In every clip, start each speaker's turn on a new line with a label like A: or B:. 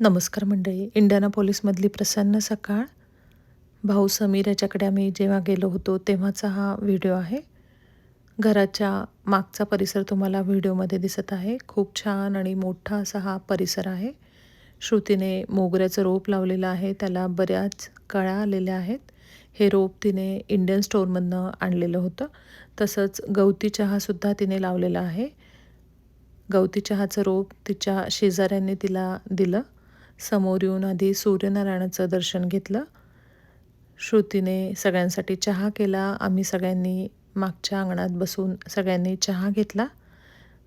A: नमस्कार मंडळी इंडियाना पोलीसमधली प्रसन्न सकाळ. भाऊ समीर याच्याकडे आम्ही जेव्हा गेलो होतो तेव्हाचा हा व्हिडिओ आहे. घराच्या मागचा परिसर तुम्हाला व्हिडिओमध्ये दिसत आहे. खूप छान आणि मोठा असा हा परिसर आहे. श्रुतीने मोगऱ्याचं रोप लावलेलं आहे त्याला बऱ्याच कळ्या आलेल्या आहेत. हे रोप तिने इंडियन स्टोअरमधनं आणलेलं होतं. तसंच गवती चहासुद्धा तिने लावलेला आहे. गवती चहाचं रोप तिच्या शेजाऱ्यांनी तिला दिलं. समोर येऊन आधी सूर्यनारायणाचं दर्शन घेतलं. श्रुतीने सगळ्यांसाठी चहा केला. आम्ही सगळ्यांनी मागच्या अंगणात बसून सगळ्यांनी चहा घेतला.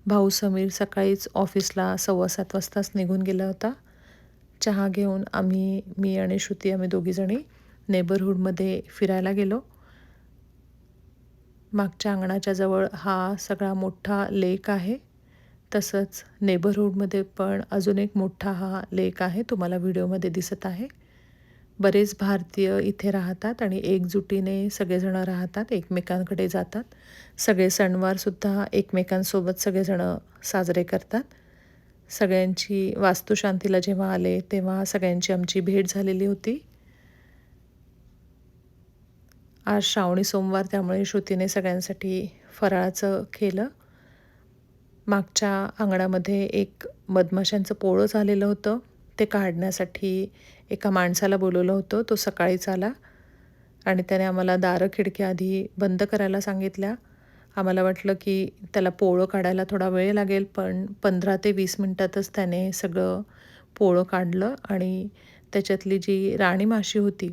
A: भाऊ समीर सकाळीच ऑफिसला सव्वा सात वाजताच निघून गेला होता. चहा घेऊन आम्ही मी आणि श्रुती आम्ही दोघीजणी नेबरहूडमध्ये फिरायला गेलो. मागच्या अंगणाच्या जवळ हा सगळा मोठा लेक आहे. तसंच नेबरहूडमध्ये पण अजून एक मोठा हा लेक आहे तुम्हाला व्हिडिओमध्ये दिसत आहे. बरेच भारतीय इथे राहतात आणि एकजुटीने सगळेजणं राहतात एकमेकांकडे जातात. सगळे सणवारसुद्धा एकमेकांसोबत सगळेजणं साजरे करतात. सगळ्यांची वास्तुशांतीला जेव्हा आले तेव्हा सगळ्यांची आमची भेट झालेली होती. आज श्रावणी सोमवार त्यामुळे श्रुतीने सगळ्यांसाठी फराळाचं केलं. मागच्या अंगणामध्ये एक मधमाशांचं पोळं झालेलं होतं. ते काढण्यासाठी एका माणसाला बोलवलं होतं. तो सकाळीच आला आणि त्याने आम्हाला दारं खिडक्या आधी बंद करायला सांगितल्या. आम्हाला वाटलं की त्याला पोळं काढायला थोडा वेळ लागेल पण पंधरा ते वीस मिनटातच त्याने सगळं पोळं काढलं आणि त्याच्यातली जी राणी माशी होती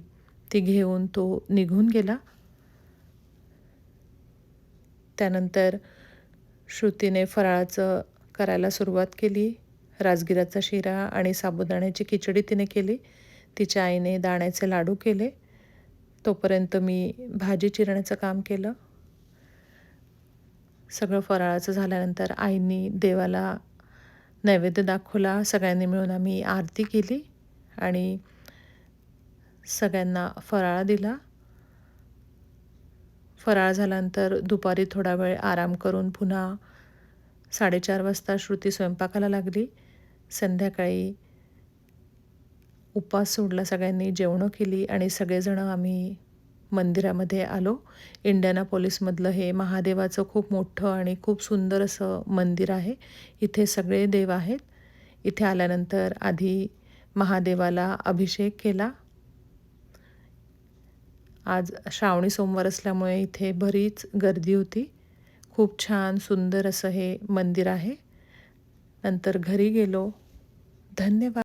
A: ती घेऊन तो निघून गेला. त्यानंतर श्रुतीने फराळाचं करायला सुरुवात केली. राजगिराचा शिरा आणि साबुदाण्याची खिचडी तिने केली. तिच्या आईने दाण्याचे लाडू केले. तोपर्यंत मी भाजी चिरण्याचं काम केलं. सगळं फराळाचं झाल्यानंतर आईनी देवाला नैवेद्य दाखवला. सगळ्यांनी मिळून आम्ही आरती केली आणि सगळ्यांना फराळ दिला. फराळ झाल्यानंतर दुपारी थोडा वेळ आराम करून पुन्हा साडेचार वाजता श्रुती स्वयंपाकाला लागली. संध्याकाळी उपास सोडला सगळ्यांनी जेवणं केली आणि सगळेजणं आम्ही मंदिरामध्ये आलो. इंडियाना पोलीसमधलं हे महादेवाचं खूप मोठं आणि खूप सुंदर असं मंदिर आहे. इथे सगळे देव आहेत. इथे आल्यानंतर आधी महादेवाला अभिषेक केला. आज श्रावणी सोमवार असल्यामुळे इथे बरीच गर्दी होती. खूप छान सुंदर असं हे मंदिर आहे. नंतर घरी गेलो. धन्यवाद.